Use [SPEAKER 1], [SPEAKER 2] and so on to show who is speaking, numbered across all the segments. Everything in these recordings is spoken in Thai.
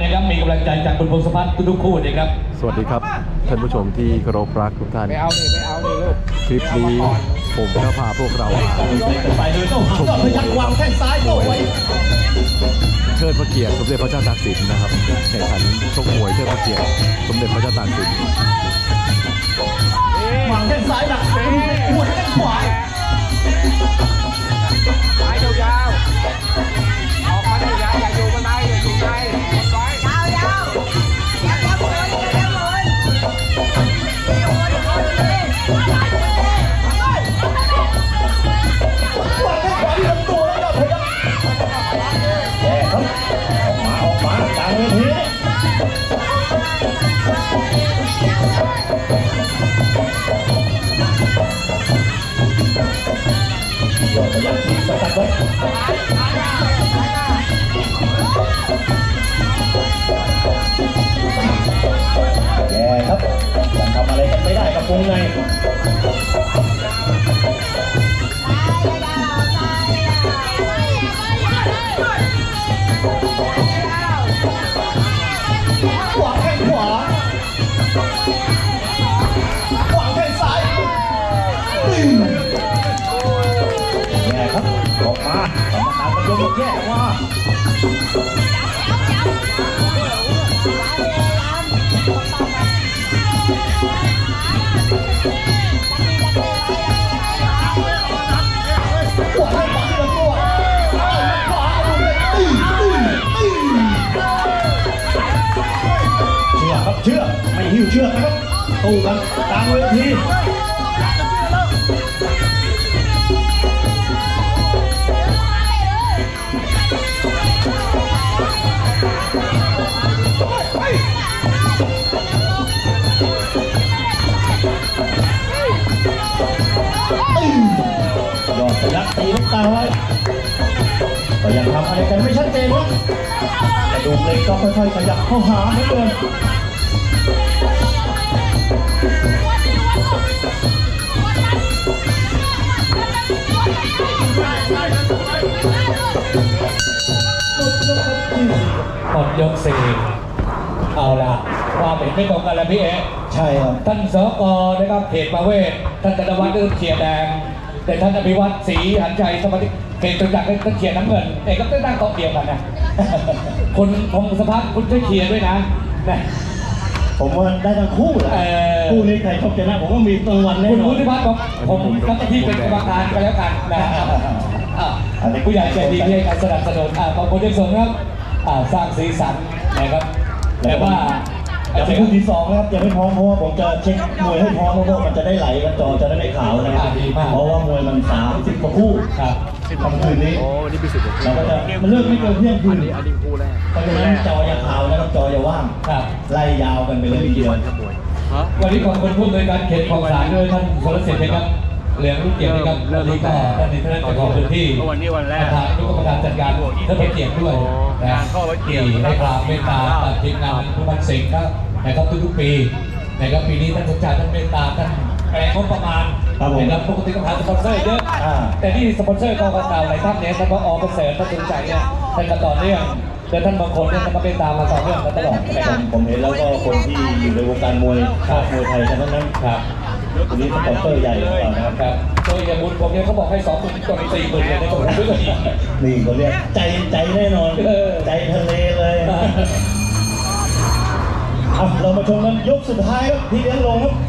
[SPEAKER 1] นะครับมีกำลังใจจากคุณพงศพัฒน์ทุกๆคู่นะครับ
[SPEAKER 2] สวัสดีครับท่านผู้ชมที่เคารพรักทุกท่าน
[SPEAKER 3] ไปเอาดิไปเอาดิลูก
[SPEAKER 2] คลิปนี้ผมก็พาพวกเรามา
[SPEAKER 1] ไปเลยโต้หาพยักวางแข้งซ้ายโต้ไว้
[SPEAKER 2] เชิดพระเกียรติสมเด็จพระเจ้าตากสินนะครับแข่งขันชกมวยเชิดพระเกียรติสมเด็จพระเจ้าตากสิน
[SPEAKER 1] วางแข้งซ้ายหนักหัวแข้ สกัดไว้แย่ครับยังทำอะไรกันไม่ได้กับวงใน แย่ว่าขวางแข้งขวาที่ลำตัวเอาขวาเอาเลยตีตีตีเชื่อครับเชื่อไม่หิ้วเชื่อนะครับตู้กันกลางเวที เข้าหาเหมือนเดิมหมดยกสี่เอาละความเห็นไม่ตรงกันแล้วพี่เอ๊ใช่ครับ ท่านสกนะครับเขตประเวศ ท่านธนวัฒน์ก็เขียร์แดง แต่ท่านอภิวัตรศรีหันใจสมาชิกเขตตัวจักรก็เขียร์น้ำเงินเอกก็ตั้งโต๊ะเดียวกันนะ คุณพงศพัฒน์คุณช่วยเขียร์ด้วยนะนะ
[SPEAKER 4] ผมว่าได้ทั้งคู่แหละ
[SPEAKER 1] เอ่อ
[SPEAKER 4] คู่นี้ใครชกชนะผมว่ามีรางวัลแน่
[SPEAKER 1] คุณ
[SPEAKER 4] นอ
[SPEAKER 1] พุ
[SPEAKER 4] น
[SPEAKER 1] ทธิพัฒน์บอกผมรับหน้าที่เป็นกรรมการกันแล้วกันนะอะผู้ใหญ่ใจดีที่ให้การสนับสนุนอะขอบคุณที่ส่งครับอ่าสร้างสีสันนะครับแต่ว่า
[SPEAKER 4] อย่าไปคู่ที่สองนะครับยังไม่พร้อมเพราะว่าผมจะเช็คมวยให้พร้อมเพราะว่ามันจะได้ไหลกันจอจะได้ไม่ขาวนะครับเพราะว่ามวยมันสามสิบกว่าคู่
[SPEAKER 1] ครับ
[SPEAKER 4] ทำคืนนี้
[SPEAKER 2] โอ้วันนี้มีสิบกว่า
[SPEAKER 4] เราก็จะมันเลิกไม่เกินเที่ยงคื
[SPEAKER 2] อัน
[SPEAKER 4] น
[SPEAKER 2] นี้อันนี้คู่แรก
[SPEAKER 4] เพราะฉะนั้นจออย่าขาวนะครับจออย่าว่าง
[SPEAKER 1] ครับ
[SPEAKER 4] ไล่ยาวกันไปเลยที
[SPEAKER 2] กี่
[SPEAKER 4] เดียว
[SPEAKER 2] วันครับมวย
[SPEAKER 1] วันนี้ขอบคุณผู้บริการเขตของสารด้วยท่านสุรเสถียรนะครับเหลืองลูกเกียรตินะครับ
[SPEAKER 2] เริ่
[SPEAKER 1] วัน
[SPEAKER 2] ม
[SPEAKER 1] นี้ก็ท่านนิทรรศเจ้าของพื้นที่
[SPEAKER 3] วันนี้วันแร
[SPEAKER 1] ป
[SPEAKER 3] ก
[SPEAKER 1] ระธานทุกกรรมการจัดการท่านพระเกียรติด้วยนะ
[SPEAKER 3] งานเข้าไว้เกี
[SPEAKER 1] ที่
[SPEAKER 3] ยรติ
[SPEAKER 1] ให้ความเมตตาตัดทีมงานทุกพันสิงห์ครับนะครับทุกๆปีนะครับปีนี้ท่านสมชายท่านเมตตาท่านแปลงงบประมาณ
[SPEAKER 4] ครับผม
[SPEAKER 1] นะครับปกติก็หาสปอนเซอร์เยอะ
[SPEAKER 4] อ่า
[SPEAKER 1] แต่นี่สปอนเซอร์กองกระต่ายหลายท่านเนี่ยท่านก็ออกเกษตรท่านสนใจเนี่ยท่านก็ต่อเนื่องแต่ท่านบางคนเนี่ยท่านก็เมตตามาต่อเนื่องมาตลอดนะครับ
[SPEAKER 4] ผมเห็นแล้วก็คนที่อยู่ในวงการมวยชอบมวยไทยทั้งนั้น
[SPEAKER 1] ครับ
[SPEAKER 4] วันนี้สปอนเซอร์ใหญ่ของเรานะครับ
[SPEAKER 1] ครับโดยอย่างบุญผมเนี่ยเขาบอกให้สองหมื่นจนสี่หมื่นเนี่ยในผมซื้อกันอีก
[SPEAKER 4] นี่เขาเรียกใจใจแน่นอน
[SPEAKER 1] เออ
[SPEAKER 4] ใจทะเลเลยอะเรามาชมกันยกสุดท้ายครับที่เลี้ยงลงครับ
[SPEAKER 3] มี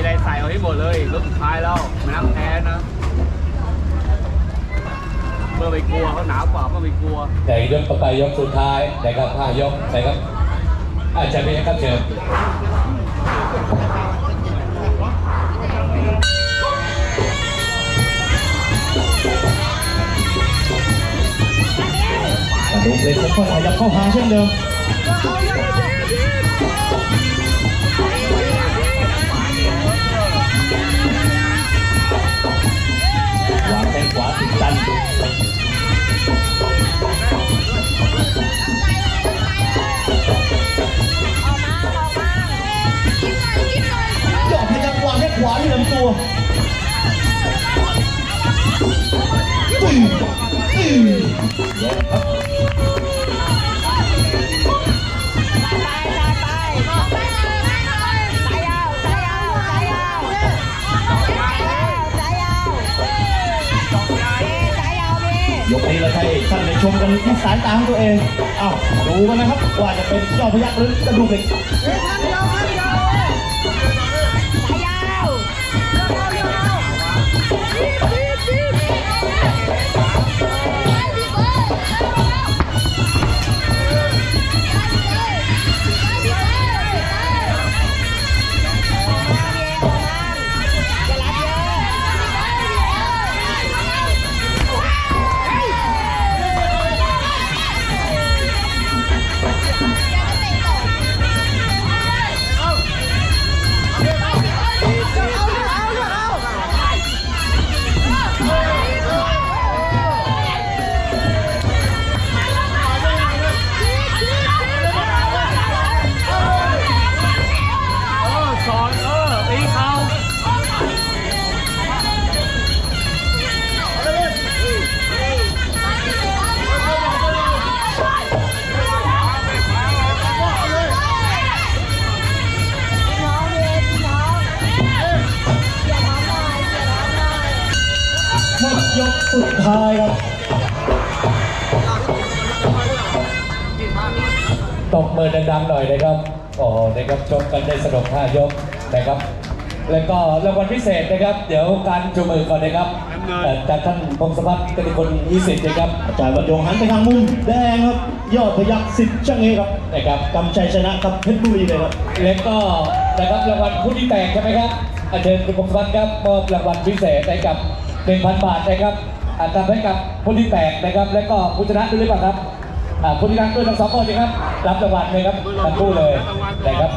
[SPEAKER 3] อะไรใส่เอาให้หมดเลยรอบสุดท้ายแล้วไม่นับแพ้นะเมื่อไปกลัวเขาหนาวกว่าเมื่อไปกลัว
[SPEAKER 1] แต่ยกต่อไปยกสุดท้ายนะครับห้ายกนะครับอาจารย์เป็นครับเชิญ
[SPEAKER 4] กระดูกเหล็กค่อยๆขยับเข้าหาเช่นเดิม สายตาของตัวเองอ้าวดูกันนะครับว่าจะเป็นยอดพยักหรือกระดูกเหล็ก
[SPEAKER 1] ตบมือดังๆหน่อยนะครับโอ้โหนะครับชมกันได้สนุกห้ายกนะครับ แล้วก็รางวัลพิเศษนะครับ เดี๋ยวการจูงมือก่อนนะครับเอ่อจากท่านพงศพัฒน์กติคนวิสิทธิ์นะครับ
[SPEAKER 4] อาจารย์บรรยงหันไปทางมุมแดงครับยอดพยักสิทธิ์ช่างเอครับ
[SPEAKER 1] นะครับ
[SPEAKER 4] กำชัยชนะกับเพชรบุรีเลยครับ
[SPEAKER 1] แล้วก็นะครับรางวัลผู้ที่แตกใช่ไหมครับอาเชิญคุณพงศพัฒน์ครับมอบรางวัลพิเศษให้กับ1,000 บาทนะครับอาจารย์ให้กับผู้ที่แตกนะครับ แล้วก็ผู้ชนะด้วยหรือเปล่าครับ อ่าผู้ที่ชนะด้วยทั้งสองคนนะครับ รับรางวัลเลยครับทั้งคู่เลยนะครับ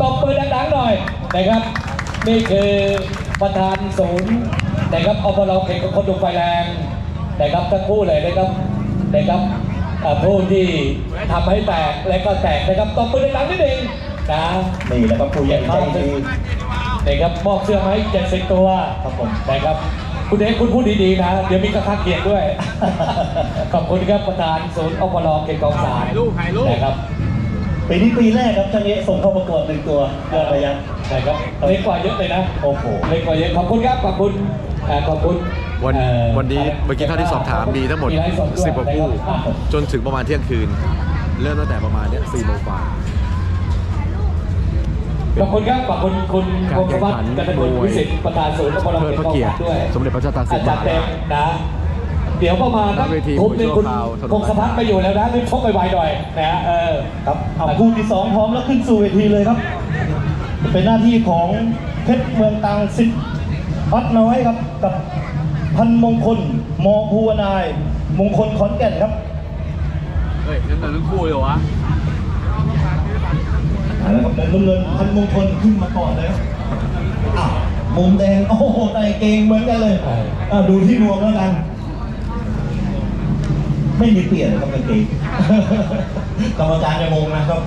[SPEAKER 1] ตบมือดังๆหน่อยนะครับ นี่คือประธานศูนย์นะครับอปรเขตของคนดุไฟแรงนะครับทั้งคู่เลยนะครับนะครับอ่าผู้ที่ทำให้แตกและก็แตกนะครับตบมือดังๆนิดนึงนะ
[SPEAKER 4] นี่แหละครับผู้ใหญ่ใจดี
[SPEAKER 1] นะครับมอบเสื้อมาให้เจ็ดสิบตัว
[SPEAKER 4] ครับผม
[SPEAKER 1] นะครับ คุณเอกคุณพูดดีๆนะ เดี๋ยวมีกระทักเกียรติด้วย ขอบคุณครับประธานศูนย์อปรเขตกองสาร
[SPEAKER 3] ถ่ายรูปถ่ายรูป
[SPEAKER 1] นะครับ
[SPEAKER 4] ปีนี้ปีแรกครับช่างเอส่งเข้าประกวดหนึ่งตัวยอดพยัก
[SPEAKER 1] นะครับเล็กกว่าเยอะเลยนะ
[SPEAKER 4] โอ้โห
[SPEAKER 1] เล็กกว่าเยอะขอบคุณครับขอบคุณอ่าขอบคุณ
[SPEAKER 2] วัน
[SPEAKER 1] อ่อ
[SPEAKER 2] วันนี้เมื่อกี้เท่าที่สอบถามมีทั้งหมด
[SPEAKER 1] ไลฟ์สด้วย
[SPEAKER 2] 10กว่าคู่
[SPEAKER 1] นะครับ
[SPEAKER 2] จนถึงประมาณเที่ยงคืน เริ่มตั้งแต่ประมาณเนี้ยสี่โมงกว่า
[SPEAKER 1] ขอบคุณครับขอบคุณคุณ
[SPEAKER 2] การ
[SPEAKER 1] พงศวัฒน์
[SPEAKER 2] แข่งขัน
[SPEAKER 1] กันตะกุล
[SPEAKER 2] มวย
[SPEAKER 1] วิสิทธิ์ประธานศูนย์อปร
[SPEAKER 2] เทิดพระเกียรติ
[SPEAKER 1] ด้วย
[SPEAKER 2] สมเด็จพระเจ้าตากสิน
[SPEAKER 1] อาจารย์เต็มนะเดี๋ยวประมาณ
[SPEAKER 2] หน้าเวที
[SPEAKER 1] ทุบหนึ่งคุณ
[SPEAKER 2] มวยชั่วคราวถนน
[SPEAKER 1] พงศพัฒน์ไปอยู่แล้วนะรีบชกไปไวๆหน่อยนะฮะเออ
[SPEAKER 4] ครับเอาคู่ที่สองพร้อมแล้วขึ้นสู่เวทีเลยครับ เป็นหน้าที่ของเพชรเมืองตรังสิทธิ์พัดน้อยครับกับพันมงคลมอภูวนาย มงคลขอนแก่นครับ
[SPEAKER 3] เฮ้ยนั่นนั่นคู่เลยวะ
[SPEAKER 4] เอาละครับน้ำเงินพันมงคลขึ้นมาก่อนเลยครับอ้าวมุมแดงโอ้โหแต่เกงเหมือนกันเลยอ่าดูที่นวมแล้วกัน ไม่มีเปลี่ยนครับกางเกงกรรมการจะงงนะครับ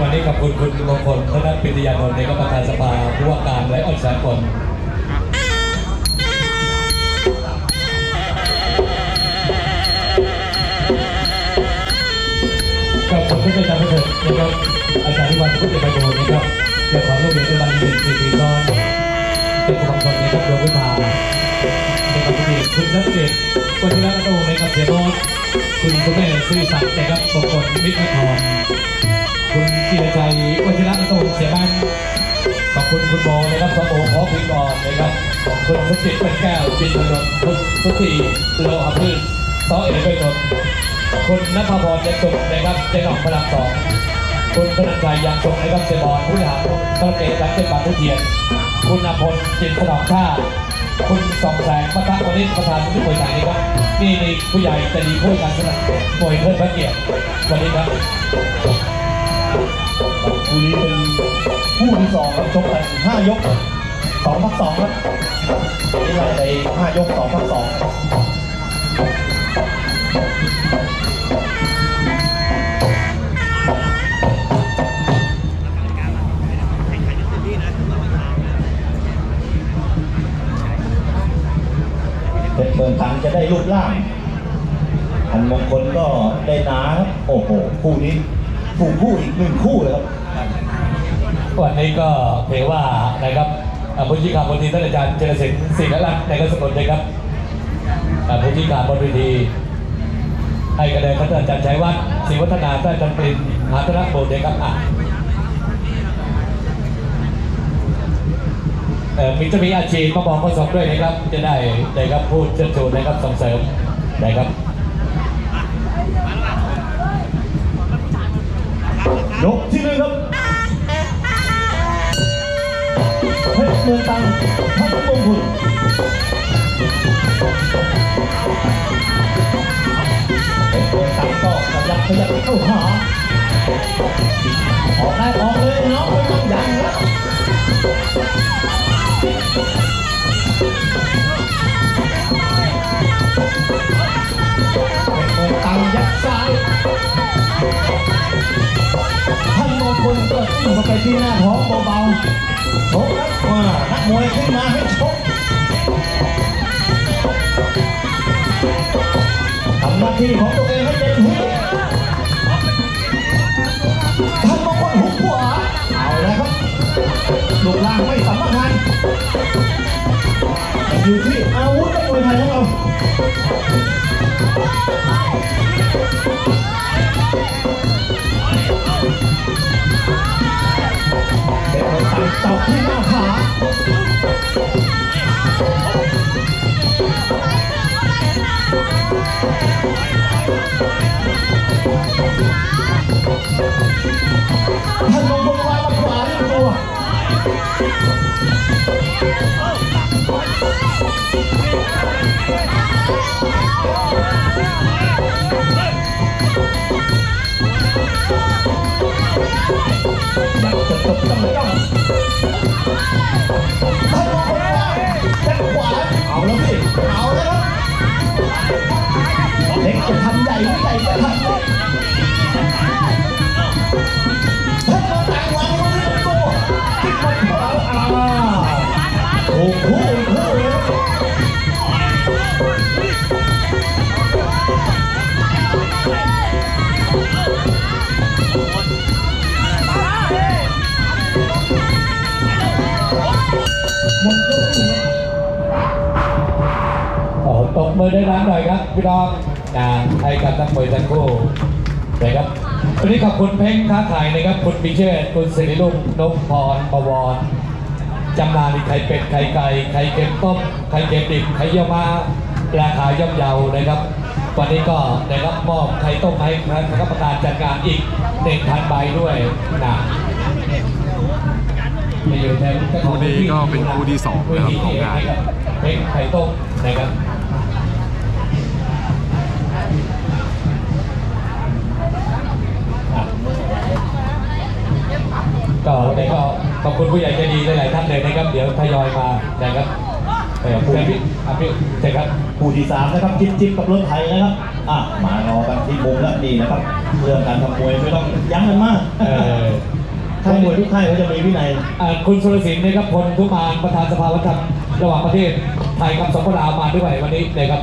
[SPEAKER 1] วันนี้ขอบคุณคุณมงคลธนปิตยานนท์ในกรรมการสภาผู้ว่าการและอ่อนสากล ขอบคุณที่ได้ทำให้เถิดนะครับอาจารย์ที่วันพุทธไปโดนนะครับเดี๋ยวขอรูปเรียญเป็นวันหนึ่งสี่ปีซ้อนเป็นกำลังคนนะครับดวงวิภาเป็นกำลังดีคุณสังเกตคนที่รักโตนะครับเสียโนตคุณสุเมธซื่อสัตย์นะครับสมงคลมิตรนครคุณจิรชัยวชิระโตเสียบ้านขอบคุณคุณโมนะครับสมโอขอพิก่อนะครับขอบคุณสุจิตเป็นแก้วจินทนนท์คุณสุธีโลหะพืชซอเอกไปนนท์ คุณนภพรเจนสุขนะครับเจนหนองพลังสองคุณธนชัยยังสุขนะครับเซบอลผู้บริหารกระเกตรักเป็นบางผู้เทียน คุณนภพลจินถนอมชาติคุณสองแสงพระทะวณิชประธานผู้บริหารนะครับนี่นี่ผู้ใหญ่ใจะดีผู้การสนับหน่วยเทิดพระเกียรติวันนี้ครับ
[SPEAKER 4] คู่นี้เป็นคู่ที่สองครับชกกันห้ายกสองพักสองครับนี่ไล่ไปห้ายกสองพักสอง เพชรเมืองตรังจะได้รูปร่าง อันมงคลก็ได้หนาครับโอ้โห คู่นี้คู่คู่อีกหนึ่งคู่เลยครับ
[SPEAKER 1] วันนี้ก็ถือว่านะครับผู้ชี้ขาดบนทีท่านอาจารย์เจริญศิลป์ศิลลักษณ์ในกระสกุลเลยครับผู้ชี้ขาดบนเวที ให้คะแนนท่านอาจารย์ชัยวัฒน์ศรีวัฒนาท่านอาจารย์ปรินหาธนโบดเลยครับอะเออมีจะมีอาชีพมาบอกข้อสอบด้วยนะครับ จะได้นะครับพูดเชิญชวนนะครับส่งเสริมนะครับ
[SPEAKER 4] ยกที่หนึ่งครับเพชรเมืองตังพันมงคล ยับขยับเข้าหาออกได้ออกเลยน้องไม่ต้องยันแล้วเพชรเมืองตังยัดซ้ายท่านมงคลก็จิ้มาไปที่หน้าท้องเบาๆชกครับว่านักมวยขึ้นมาให้ชกทำหน้าที่ของตัวเองให้ ลูกล่างไม่สำคัญอยู่ที่อาวุธนักมวยไทยของเราเด็กคนตั้งตอกที่หน้าขา เอาแล้วพี่เอาแล้วครับเล็กจะทำใหญ่ไม่ใหญ่จะทำ โอ้โห
[SPEAKER 1] ตบมือได้น้ำหน่อยครับ พี่น้องนะให้กับนักมวยทั้งคู่นะครับวันนี้ขอบคุณเพ้งค้าขายนะครับ คุณปิเชษคุณสิริลุ่มนพพรประวรจำหน่ายไข่เป็ดไข่ไก่ไข่เค็มต้มไข่เค็มดิบไข่เยี่ยวม้าราคาย่อมเยานะครับ วันนี้ก็นะครับมอบไข่ต้มให้คณะกรรมการจัดการอีกหนึ่งพันใบด้วยนะนี่อยู่ใน
[SPEAKER 2] คู่นี้ก็เป็นคู่ที่สองนะครับของงาน
[SPEAKER 1] เพ้งไข่ต้มนะครับก็วันนี้ก็ขอบคุณผู้ใหญ่ใจดีหลายๆท่านเลยนะครับ เดี๋ยวทยอยมานะครับเออเชิญพี่อะพี่เชิญครับ
[SPEAKER 4] คู่ที่สามนะครับจิ๊บจิ๊บกับรถไทยนะครับอะมารอกันที่มุมแล้วดีนะครับเรื่องการทำมวยไม่ต้องยั้งกันมาก
[SPEAKER 1] เออ
[SPEAKER 4] ค่ายมวยทุกค่ายเขาจะมีวินัย
[SPEAKER 1] อ่าคุณสุรศิลป์นะครับพลทุมานประธานสภาวัฒนธรรมระหว่างประเทศไทยกับสปลาวมาด้วยวันนี้นะครับ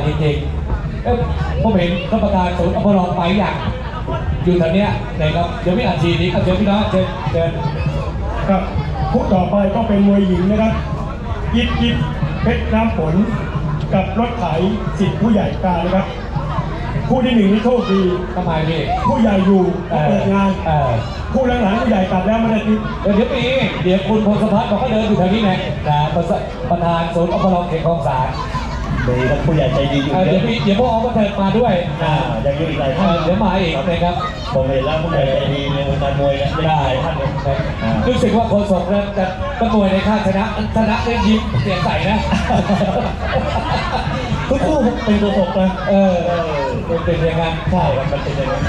[SPEAKER 1] จจริงๆเอ๊ะผมเห็นกรรมการศูนย์อภรไปอย่างอยู่แถวเนี้ยนะครับเดี๋ยวไม่อัดทีนี้ครับเชิญพี่น้องเชิญเชิญ
[SPEAKER 4] ครับคู่ต่อไปก็เป็นมวยหญิงนะครับยิบยิบเพชรน้ำฝนกับรถไถสิทธิ์ผู้ใหญ่กลารนะครับคู่ที่หนึ่งนี่โชคดี
[SPEAKER 1] ทำไมพี่
[SPEAKER 4] ผู้ใหญ่อยู่ก็เปิดงาน
[SPEAKER 1] เออ
[SPEAKER 4] คู่หลังๆผู้ใหญ่กลับแล้วไม่ได้ติด
[SPEAKER 1] เดี๋ยวเดี๋ยวมีเดี๋ยวคุณพงศพัฒน์บอกเขาเดินอยู่แถวนี้ไงนะประสประธานศูนย์อภรเขตคลองสาร
[SPEAKER 4] ดีครับผู้ใหญ่ใจดีอยู่
[SPEAKER 1] เออ
[SPEAKER 4] เย
[SPEAKER 1] เดี๋ยว
[SPEAKER 4] อะ
[SPEAKER 1] พี่เดี๋ยวพ่อออกก็เดินมาด้วย
[SPEAKER 4] อ่ายังอยู่อีกหลาย
[SPEAKER 1] เอ
[SPEAKER 4] ท่าน
[SPEAKER 1] อเดี๋ยวมาอีกนะครับ
[SPEAKER 4] ผมเห็นแล้วผู้ใหญ่ใจดีในวงการมวยนะ
[SPEAKER 1] ได้
[SPEAKER 4] หลายท่านเลยอ่า
[SPEAKER 1] รู้สึกว่าโคศกเนี่ยจะประมวยในค่ายชนะชนะเล่นยิ้มเสียงใสนะ
[SPEAKER 4] ทุกคู่เป็นตัวตกนะ
[SPEAKER 1] เออเออเป็นเป็นอย่างนั้น
[SPEAKER 4] ใช่ครับมันเป็นอย่างนั้น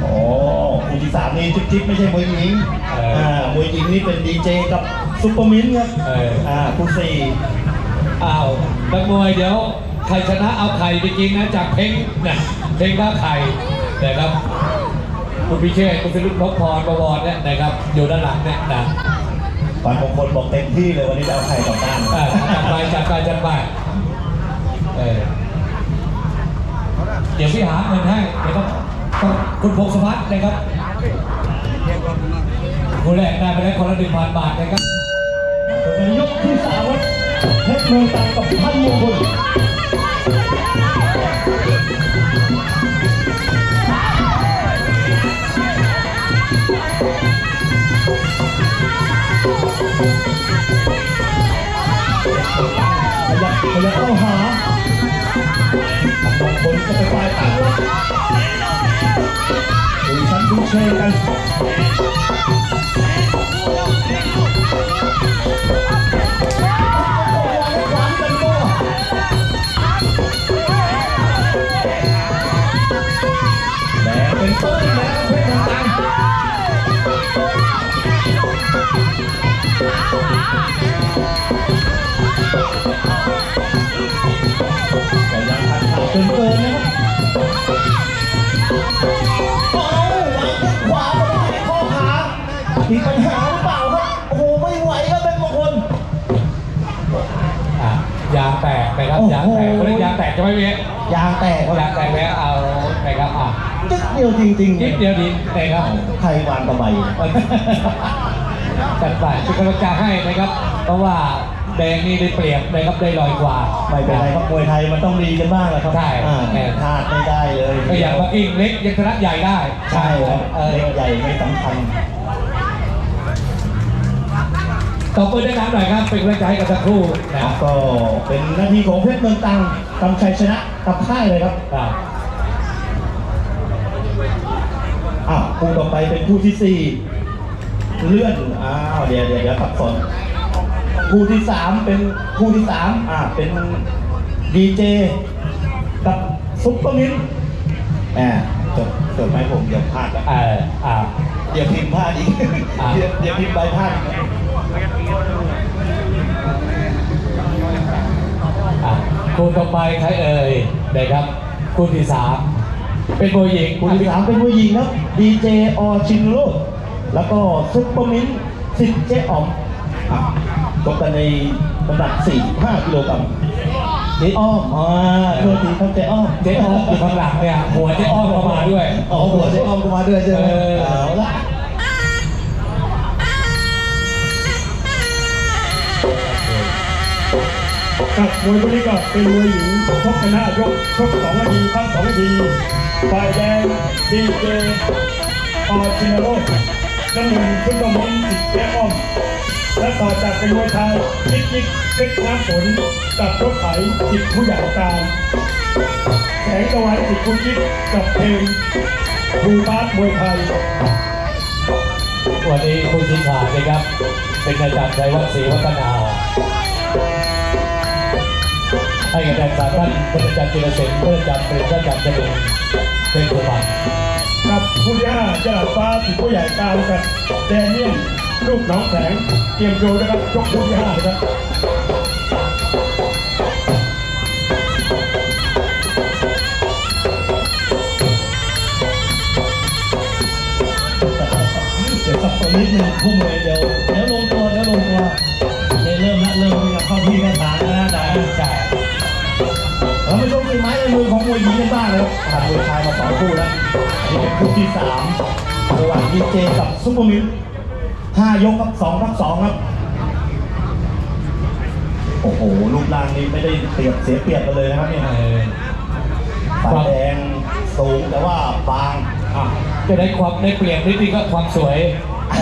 [SPEAKER 4] โอ้คู่ที่สามนี่จิ๊บจิ๊บไม่ใช่มวยหญิงอ่ามวยหญิงนี่เป็นดีเจกับ ซุปเปอร์มินท์ครับ
[SPEAKER 1] เออ
[SPEAKER 4] อ่าคู่สี่
[SPEAKER 1] อ้าวนักมวยเดี๋ยวใครชนะเอาไข่ไปกินนะจากเพ้งนะเพ้งข้าไข่นะครับ คุณพิเชษคุณพิรุธนพพรประวรเนี่ยนะครับ อยู่ด้านหลังเนี่ยนะ
[SPEAKER 4] ฝันมงคลบอกเต็มที่เลยวันนี้จะเอาใครต่อต้าน
[SPEAKER 1] อ่าจัดไปจัดไปจัดไปเออเดี๋ยวพี่หาเงินให้เดี๋ยวต้องต้องคุณพงศพัฒน์นะครับ คนแรกได้ไปแล้วคนละหนึ่งพันบาทนะครับ
[SPEAKER 4] เป็นยกที่สามครับเพชรเมืองตรังกับพันมงคลขยับขยับเข้าหาบางคนก็ไปฝ่ายตั้งดูชั้นดูเชยกันางแตกนะครับโอ้โห
[SPEAKER 1] ยางแตกเขาเรียกยางแตกใช่ไหมพี่
[SPEAKER 4] ยางแตกครับ
[SPEAKER 1] ยางแตกแล้วเอานะครับอะ
[SPEAKER 4] จิ๊ดเดียวจริงๆ
[SPEAKER 1] นิดเดียวดีนะครับ
[SPEAKER 4] ใครวางกระใบ
[SPEAKER 1] จัดไปเป็นกำลังใจให้นะครับ เพราะว่าแดงนี่ได้เปรียบนะครับได้ลอยกว่า
[SPEAKER 4] ไม่เป็นไรครับมวยไทยมันต้องดีกันบ้างแหละครับ
[SPEAKER 1] ใช่
[SPEAKER 4] อ่า
[SPEAKER 1] แน่
[SPEAKER 4] พลาดไม่ได้เลย
[SPEAKER 1] ก็อย่างว่ากิ้งเล็กยังชนะใหญ่ได้
[SPEAKER 4] ใช่ครับ
[SPEAKER 1] เออ
[SPEAKER 4] เล็กใหญ่ไม่สำคัญ
[SPEAKER 1] ต่อไปได้น้ำหน่อยครับเป็นกำลังใจให้กันสักครู่นะ
[SPEAKER 4] ครับก็เป็นหน้าที่ของเพชรเมืองตรังทำชัยชนะกับค่ายเลยครับ
[SPEAKER 1] ครับ
[SPEAKER 4] อ้าวคู่ต่อไปเป็นคู่ที่สี่เลื่อนอ้าวเดี๋ยวเดี๋ยวเดี๋ยวสับสนคู่ที่สามเป็นคู่ที่สามอ่าเป็นดีเจกับซุปเปอร์มินท์อ่าจดจดไหมผมเดี๋ยวพลาดละ
[SPEAKER 1] เอออ่า
[SPEAKER 4] เดี๋ยวพิมพ์พลาดอีก
[SPEAKER 1] อ่า
[SPEAKER 4] เดี๋ยวเดี๋ยวพิมพ์ใบพลาดอีกนะ
[SPEAKER 1] อะ คู่ต่อไปใครเอ่ยนะครับคู่ที่สามเป็นมวยหญิง
[SPEAKER 4] คู่ที่สามเป็นผู้หญิงครับดีเจออชินโรดแล้วก็ซุปเปอร์มินท์สิทธิ์เจ๊อ๋อมอะตกกันในน้ำหนัก45กิโลกรัมเจ๊อ้อมอ่าโทษทีครับเจ๊อ้อม
[SPEAKER 1] เจ๊อ้อมอยู่ข้างหลังเนี่ยหัวเจ๊อ้อมเข้ามาด้วย
[SPEAKER 4] อ๋อหัวเจ๊อ้อมก็มาด้วยใช่ไหม
[SPEAKER 1] เออ
[SPEAKER 4] เอาละ
[SPEAKER 5] กับมวยคู่นี้ก็เป็นมวยหญิงชกชนะยกชกสองนาทีพักสองนาทีฝ่ายแดงดีเจออชินาโรน้ำเงินขึ้นมาม้นสิทธิ์แย่อ้อม และต่อจากเป็นมวยไทยยิกยิกเพชรน้ำฝนกับรถไถสิทธิ์ผู้ใหญ่การแสงตะวันสิทธิ์คุณยิกกับเพลงบูบาสมวยไทย
[SPEAKER 1] วันนี้คุณชินขาดนะครับ เป็นอาจารย์ชัยวัฒน์ศรีวัฒนา ให้กับอาจารย์ท่านพระอาจารย์จิรเสนพระอาจารย์เป็นพระอาจารย์เจริญเป็นผู้บัตร
[SPEAKER 5] กับผู้ที่ห้าจรัสฟ้าสิผู้ใหญ่การกับแดเนียลลูกน้องแสงเตรียมโยนะครับยกผู้ที่ห้านะครับ
[SPEAKER 4] เดี๋ยวสับสนนิดนึงคู่มวยเดี๋ยวเดี๋ยวลงตัวเดี๋ยวลงตัวเริ่มละเริ่มกันฐานนะนะ วยหญิงกันบ้างนะครับผ่านมวยชายมาสองคู่แล้วอันนี้เป็นคู่ที่สามระหว่างดีเจกับซุปเปอร์มินห้ายกครับสองครับสองครับโอ้โหรูปร่างนี้ไม่ได้เปรียบเสียเปรียบกันเลยนะครับเนี่ย
[SPEAKER 1] เออ
[SPEAKER 4] ฝ่ายแดงสูงแต่ว่าบาง
[SPEAKER 1] อะจะได้ความได้เปลี่ยนนิดนึงก็ความสวยเอ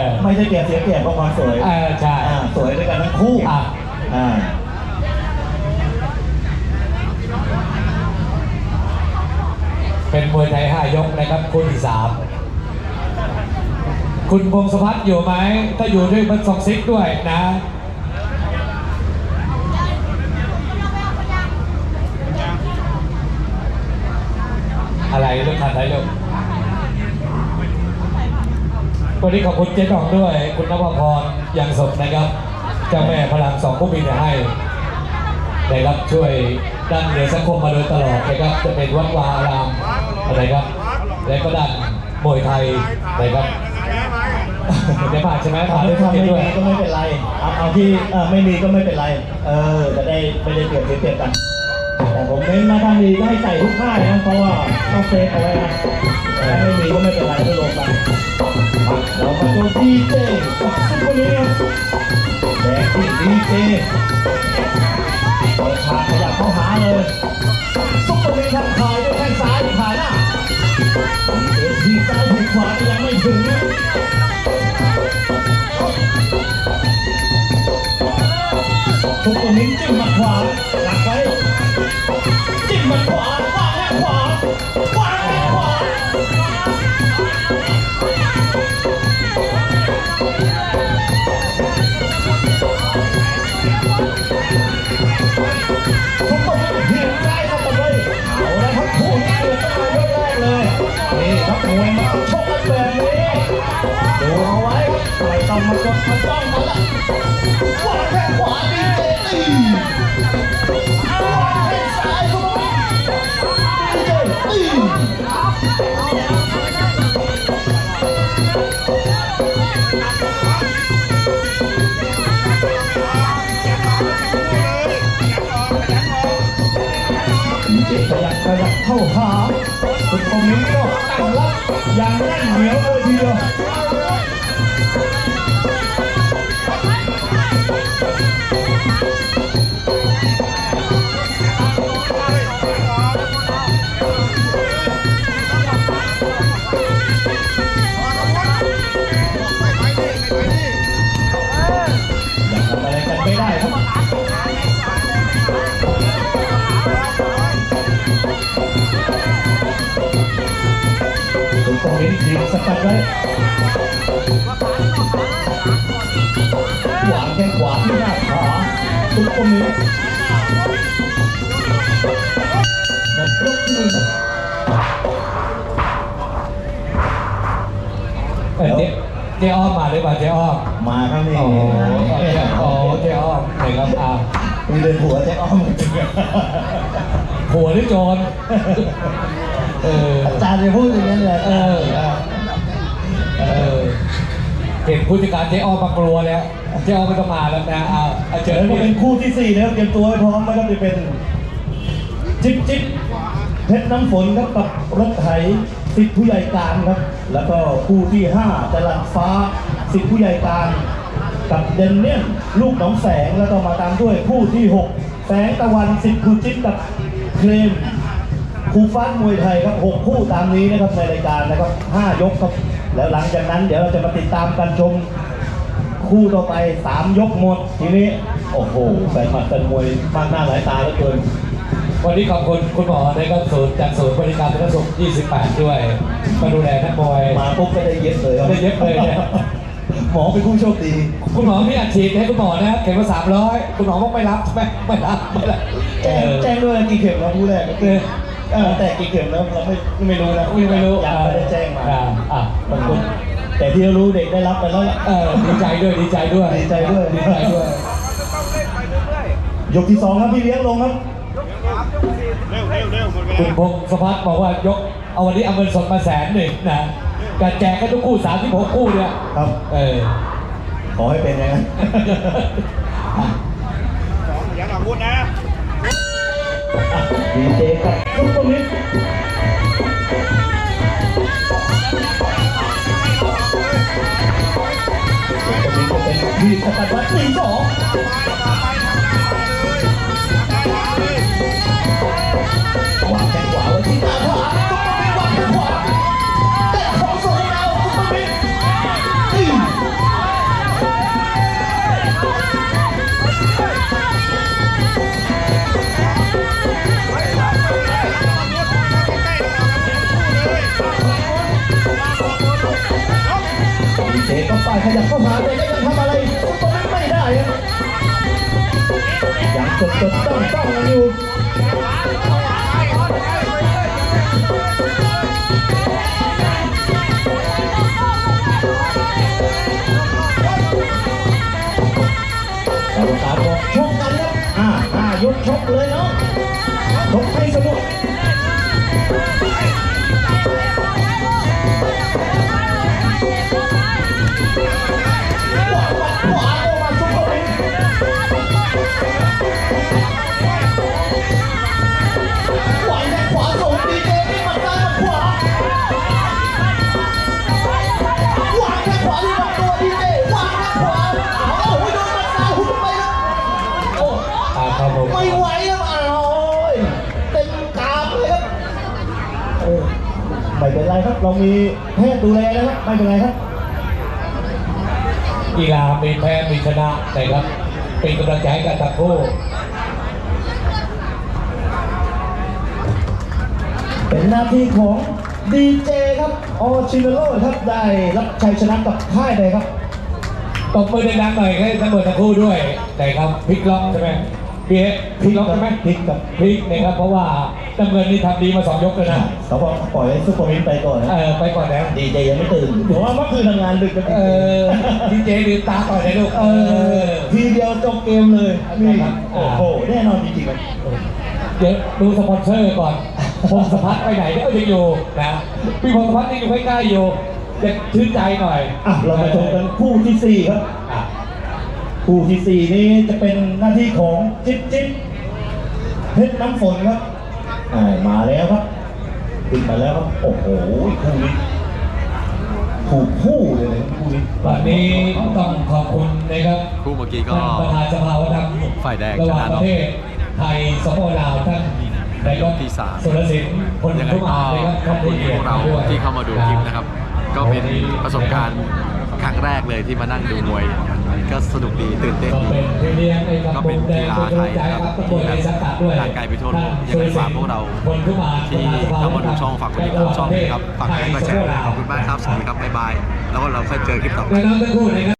[SPEAKER 1] อ
[SPEAKER 4] ไม่ใช่เปรียบเสียเปรียบเพราะความสวย
[SPEAKER 1] เออใช่
[SPEAKER 4] อ่าสวยด้วยกันทั้งคู่
[SPEAKER 1] อะ
[SPEAKER 4] อ่า
[SPEAKER 1] เป็นมวยไทยห้ายกนะครับคู่ที่สามคุณพงศพัฒน์อยู่ไหม ถ้าอยู่ด้วยมันสองซิกด้วยนะอะไรลูกขันไหนลูกวันนี้ขอบคุณเจ๊ดองด้วย คุณนภพรยังสดนะครับเจ้าแม่พลังสองผู้บินให้นะครับช่วยด้านเหนือสังคมมาโดยตลอดนะครับจะเป็นวัดวาอาราม อะไรครับ และก็ด้านมวยไทยนะครับได้ผ่านใช่ไหมผ่าน
[SPEAKER 4] ถ้า
[SPEAKER 1] ด้วย
[SPEAKER 4] ไม่
[SPEAKER 1] ด้วย
[SPEAKER 4] มีก็ไม่เป็นไรเอาเอาที่เออไม่มีก็ไม่เป็นไร เออจะได้ไม่ได้เปรียบเสียเปรียบกัน แต่ผมเน้นมาทางดีก็ให้ใส่ทุกค่ายนะเพราะว่าต้องเซฟเอาไว้นะถ้าไม่มีก็ไม่เป็นไรไม่ลงกันเรามาดูดีเจกับซุปเปอร์ลีกแดงที่ดีเจเปิดฉากขยับเข้าหาเลยซุปเปอร์ลีกทำขายด้วยแข้งซ้าย ทีซ้ายทีขวายังไม่ถึงนะ ม่ต้องมากต้องมาละวาแข้งขวาดีเจตีวาแข้งซ้ายามาดีเจตีดีเจขยับขยับเข้าหาสุดคอมเมนต์ก็ตั้งรับอย่างแน่นเหนียวเลยทีเดียว ถูกต้องเห็นทีมสกัดไว้วางแข้งขวาที่หน้าขาถูกต้องเห็นหมดยกที่หนึ่ง
[SPEAKER 1] เออเจ๊เจ๊อ้อมมาหรือเปล่าเจ๊อ้อม
[SPEAKER 4] มาครับนี่
[SPEAKER 1] โอ้โหโอ้โหเจ๊อ้อมไหนครับอ่า
[SPEAKER 4] มีเดินหัวเจ๊อ้อม จริง
[SPEAKER 1] หัวหรือโจรเออ
[SPEAKER 4] อาจารย์จะพูดอย่างนั้นเลย
[SPEAKER 1] เออเออเห็นผู้จัดการเจ๊อ้อมมากลัวแล้วเจ๊อ้อมไม่ต้องมาแล้วนะเอาเอาเจ
[SPEAKER 4] เดี๋ย
[SPEAKER 1] อ
[SPEAKER 4] วก็
[SPEAKER 1] พี่
[SPEAKER 4] เป็นคู่ที่สี่นะครับเตรียมตัวให้พร้อมนะครับจะเป็นจิ๊บจิ๊บเพชรน้ำฝนครับกับรถไถสิทธิผู้ใหญ่การครับ แล้วก็คู่ที่ห้าจรันฟ้าสิทธิผู้ใหญ่การกับเดนเนียนลูกหนองแสงแล้วก็มาตามด้วยคู่ที่หกแสงตะวันสิทธิครูจิ๊บกับเคลมครูฟ้ามวยไทยครับหกคู่ตามนี้นะครับในรายการนะครับห้ายกครับ แล้วหลังจากนั้นเดี๋ยวเราจะมาติดตามกันชม คู่ต่อไปสามยกหมดทีนี้ โอ้โหแฟนหมัดแฟนมวยมากหน้าหลายตาเหลือเกิน
[SPEAKER 1] วันนี้ขอบคุณคุณหมอนะครับศูนย์จากศูนย์บริการสุขสุข28 ด้วยมาดูแลนักมวย
[SPEAKER 4] มาปุ๊บก็ได้เย็บเลยครับ
[SPEAKER 1] ได้เย็บเลยเนี่ย
[SPEAKER 4] หมอเป็นผู้โชคดี
[SPEAKER 1] คุณหมอมีอัดฉีดให้คุณหมอนะครับเข็มละ300คุณหมอบอกไม่รับไม่ไม่รับไม่รับเอ
[SPEAKER 4] แจ้ง
[SPEAKER 1] อ
[SPEAKER 4] แจ้งด้วยนะกี่เข็มแล้วผู้แรกเออเออแต่กี่เข็มแล้วเราไม่ไม่รู้นะ
[SPEAKER 1] ไม่รู้
[SPEAKER 4] ยังไม่ได้แจ้งมา
[SPEAKER 1] อ่อะ
[SPEAKER 4] ขอบคุณแต่ที่เรารู้เด็กได้รับไปแล้วล่ะ
[SPEAKER 1] เออดีใจด้วยดีใจด้วย
[SPEAKER 4] ดีใจด้วย
[SPEAKER 1] ดีใจด้วย
[SPEAKER 4] ยกที่สองครับพี่เลี้ยงลงครับ
[SPEAKER 1] คุณพงศพัฒน์บอกว่ายกเอาวันนี้เอาเงินสดมาแสนหนึ่งนะ แต่แจกกันทุกคู่สามที่หกคู่เนี่ย
[SPEAKER 4] ครับ
[SPEAKER 1] เออ
[SPEAKER 4] ขอให้เป็นอย่างนั้น อย่าหลอกพูดนะ ดีเจกับลูกตุ้มนิดลูกตุ้มนิดก็เป็นพี่สตันวัตรสี่สอ
[SPEAKER 1] ง
[SPEAKER 4] ไยังจด เป็นไรครับเรามีแพทย์ดูแลนะครับไม่เป็นไรครับ
[SPEAKER 1] กีฬามีแพ้มีชนะนะครับ เป็นกำลังใจให้กันทั้งคู่
[SPEAKER 4] เป็นหน้าที่ของดีเจครับออชินโร่ครับได้รับชัยชนะกับค่ายใดครับ
[SPEAKER 1] ตบมือดังๆหน่อยให้ทั้งหมดทั้งคู่ด้วยนะครับพลิกล็อกใช่ไหมพี่เอ๊ะพลิกล็อกใช่ไหม
[SPEAKER 4] พลิกกับ
[SPEAKER 1] พลิกนะครับเพราะว่า น้ำเงินนี่ทำดีมาสองยกเลยนะ
[SPEAKER 4] เขาบอกปล่อยให้ซุปเปอร์มินไปก่อนนะ
[SPEAKER 1] เออไปก่อนแล้ว
[SPEAKER 4] ดีเจยังไม่ตื่นผมว่าเมื่อคืนทำงานดึกกัน
[SPEAKER 1] เออดีเจลืมตาก่อนเลยลูก
[SPEAKER 4] เออทีเดียวจบเกมเลยนี่
[SPEAKER 1] ครับ
[SPEAKER 4] โอ้โหแน่นอนจริงๆครับ
[SPEAKER 1] เดี๋ยวดูสปอนเซอร์ก่อนพงศพัฒน์ไปไหนก็ยังอยู่นะพี่พงศพัฒน์ยังอยู่ใกล้ๆอยู่จะชื่นใจหน่อย
[SPEAKER 4] อะเรามาชมกันคู่ที่สี่ครับคู่ที่สี่นี้จะเป็นหน้าที่ของจิ๊บจิ๊บเพชรน้ำฝนครับ มาแล้วครับขึ้นมาแล้วครับโอ้โหคู่นี้ถูกคู่เลยนะคู่นี้
[SPEAKER 1] วันนี้ต้องขอบคุณนะครับ
[SPEAKER 2] คู่เมื่อกี้ก็
[SPEAKER 1] ท่านประธานสภาวัฒนธรรม
[SPEAKER 2] ฝ่ายแดง
[SPEAKER 1] ระหว่าง
[SPEAKER 2] ชนะ
[SPEAKER 1] ป
[SPEAKER 2] เนอะ
[SPEAKER 1] ระเทศไทยสปปลาวท่านนายก
[SPEAKER 2] ที่สาม
[SPEAKER 1] สุรศิลป์พล
[SPEAKER 2] ยังไง
[SPEAKER 1] ทุ
[SPEAKER 2] ก็
[SPEAKER 1] มานะครับ
[SPEAKER 2] ขอบคุณพวกเรา
[SPEAKER 1] ด้วย
[SPEAKER 2] ที่เข้ามาดูคลิปนะครับ ก็เป็นประสบการณ์ครั้งแรกเลยที่มานั่งดูมวย ก็สนุกดีตื่นเต้น
[SPEAKER 1] ก็
[SPEAKER 2] ดี
[SPEAKER 1] เป็นพี่เลี้ยงไอ้กับ
[SPEAKER 2] ก็
[SPEAKER 1] ผ
[SPEAKER 2] เป็น
[SPEAKER 1] มแด
[SPEAKER 2] กี
[SPEAKER 1] ง
[SPEAKER 2] ฬา
[SPEAKER 1] เป็น
[SPEAKER 2] ไท
[SPEAKER 1] กำลัง
[SPEAKER 2] ย
[SPEAKER 1] ใจ
[SPEAKER 2] นะค
[SPEAKER 1] ค
[SPEAKER 2] รั
[SPEAKER 1] รั
[SPEAKER 2] บบ
[SPEAKER 1] ตำบลในสังกัดด้วย
[SPEAKER 2] ร่างกายไปทั่วโลกยังไงฝากพวกเรา
[SPEAKER 1] พลทุมา
[SPEAKER 2] ที่เข้ามาดูช่องฝากกดติดตามช่องนะครับฝากกดไลค์กดแชร์ด้วยขอบคุณมากครับสวัสดีครับบ๊ายบายแล้วก็เราค่อยเจอคลิปต่อไป